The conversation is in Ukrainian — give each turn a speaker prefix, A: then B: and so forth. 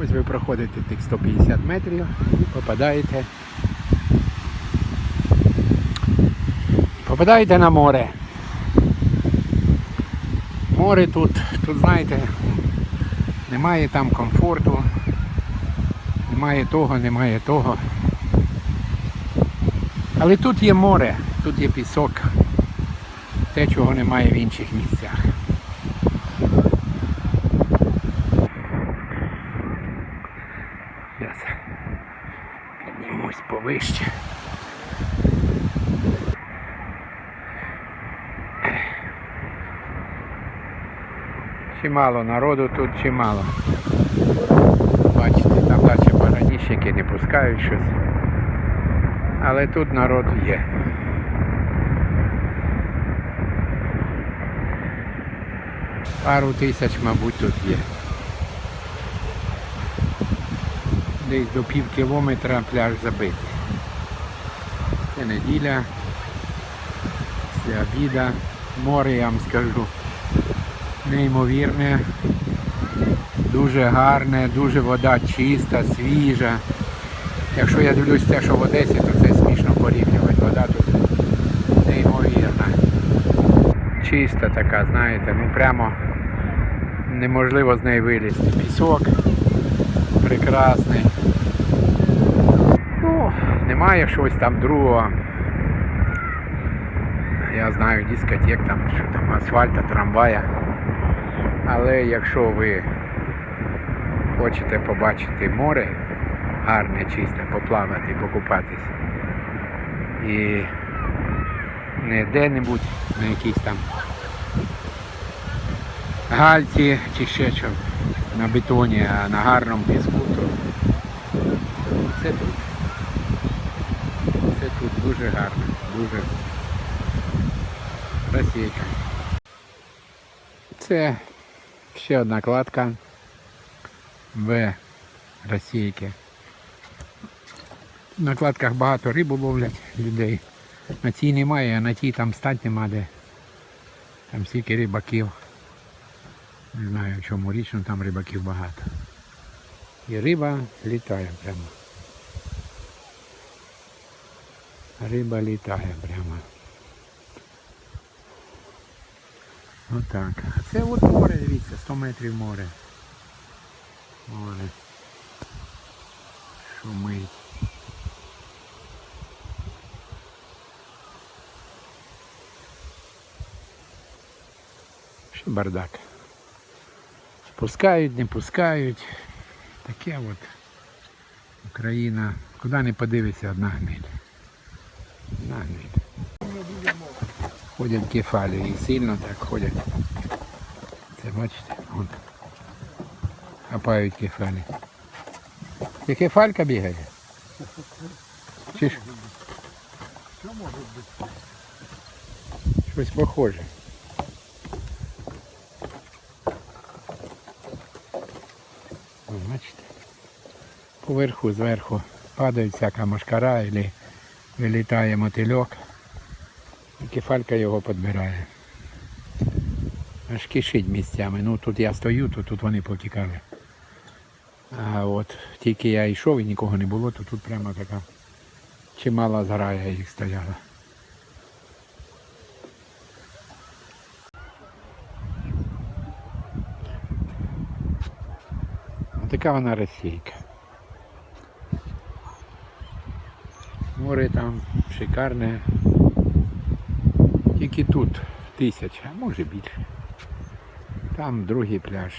A: Ось ви проходите тих 150 метрів і попадаєте. Попадаєте на море. Море тут, тут знаєте, немає там комфорту, немає того, немає того. Але тут є море, тут є пісок, те, чого немає в інших місцях. Піднімусь повище. Чимало народу тут чимало. Бачите, там далі пограничники не пускають щось. Але тут народ є. Пару тисяч, мабуть, тут є. Десь до пів кілометра пляж забитий. Це неділя. Після обіда. Море, я вам скажу. Неймовірне. Дуже гарне, дуже вода чиста, свіжа. Якщо я дивлюсь те, що в Одесі, то це смішно порівнювати. Вода тут неймовірна. Чиста така, знаєте, ну прямо неможливо з неї вилізти. Пісок прекрасний. Ну, немає щось там другого. Я знаю дискотек, там, що там асфальта, трамвая. Але якщо ви хочете побачити море, гарне, чисте, поплавати, покупатись. І не де-небудь на якійсь там гальці чи ще що на бетоні, а на гарному піску, то це тут. Це тут дуже гарно, дуже красивенько. Це ще одна кладка в Російки. На кладках багато рибу ловлять людей. На цій немає, а на тій там стать нема де. Там стільки рибаків. Не знаю в чому річ, але там рибаків багато. І риба літає прямо. Риба літає прямо. Отак. А це от море, дивіться, 100 метрів море. Море. Шумить. Ще бардак. Пускають, не пускають. Таке от Україна. Куди не подивишся одна гниль. Одна гниль. Ходять кефалі і сильно так ходять. Це бачите? Вон. Хапають кефалі. Це кефалька бігає? Чи ж?
B: Що може бути?
A: Щось похоже. Бачите? Поверху, зверху падає всяка мошкара і вилітає мотильок. І кефалька його підбирає. Аж кишить місцями. Ну тут я стою, то тут вони потікали. А от тільки я йшов і нікого не було, то тут прямо така чимала зграя їх стояла. Така вона російка. Море там шикарне. Тільки тут тисяча, може більше. Там другий пляж.